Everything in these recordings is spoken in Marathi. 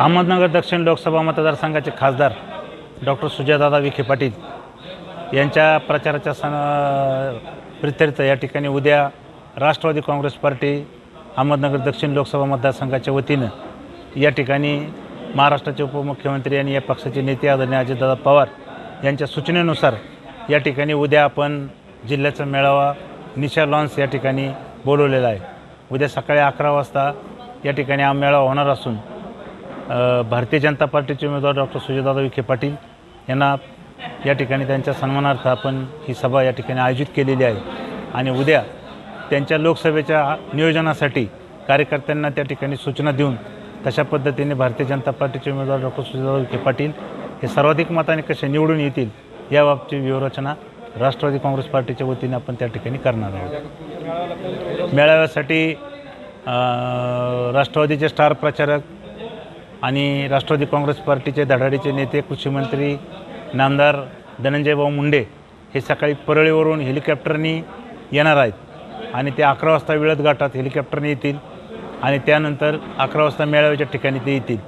अहमदनगर दक्षिण लोकसभा मतदारसंघाचे खासदार डॉक्टर सुजयदादा विखे पाटील यांच्या प्रचाराच्या सण प्रित्यर्थ या ठिकाणी उद्या राष्ट्रवादी काँग्रेस पार्टी अहमदनगर दक्षिण लोकसभा मतदारसंघाच्या वतीनं या ठिकाणी महाराष्ट्राचे उपमुख्यमंत्री आणि या पक्षाचे नेते आदरणीय अजितदादा पवार यांच्या सूचनेनुसार या ठिकाणी उद्या आपण जिल्ह्याचा मेळावा निशा लॉन्स या ठिकाणी बोलवलेला आहे. उद्या सकाळी अकरा वाजता या ठिकाणी हा मेळावा होणार असून भारतीय जनता पार्टीचे उमेदवार डॉक्टर सुजयदादा विखे पाटील यांना या ठिकाणी त्यांच्या सन्मानार्थ आपण ही सभा या ठिकाणी आयोजित केलेली आहे. आणि उद्या त्यांच्या लोकसभेच्या नियोजनासाठी कार्यकर्त्यांना त्या ठिकाणी सूचना देऊन तशा पद्धतीने भारतीय जनता पार्टीचे उमेदवार डॉक्टर सुजयदादा विखे पाटील हे सर्वाधिक मताने कसे निवडून येतील याबाबतची व्यूहरचना राष्ट्रवादी काँग्रेस पार्टीच्या वतीने आपण त्या ठिकाणी करणार आहोत. मेळाव्यासाठी राष्ट्रवादीचे स्टार प्रचारक आणि राष्ट्रवादी काँग्रेस पार्टीचे धडाडीचे नेते कृषीमंत्री नामदार धनंजयभाऊ मुंडे हे सकाळी परळीवरून हेलिकॉप्टरनी येणार आहेत. आणि ते अकरा वाजता वेळत गाठात हेलिकॉप्टरने येतील आणि त्यानंतर अकरा वाजता मेळाव्याच्या ठिकाणी ते येतील.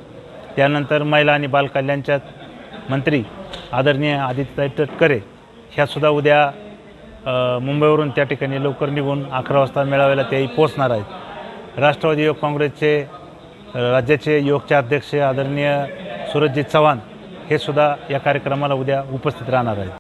त्यानंतर महिला आणि बालकल्याणच्या मंत्री आदरणीय आदित्यताई तटकरे ह्यासुद्धा उद्या मुंबईवरून त्या ठिकाणी लवकर निघून अकरा वाजता मेळाव्याला तेही पोचणार आहेत. राष्ट्रवादी युवक काँग्रेसचे राज्याचे युवकचे अध्यक्ष आदरणीय सुरजित चव्हाण हे सुद्धा या कार्यक्रमाला उद्या उपस्थित राहणार आहेत.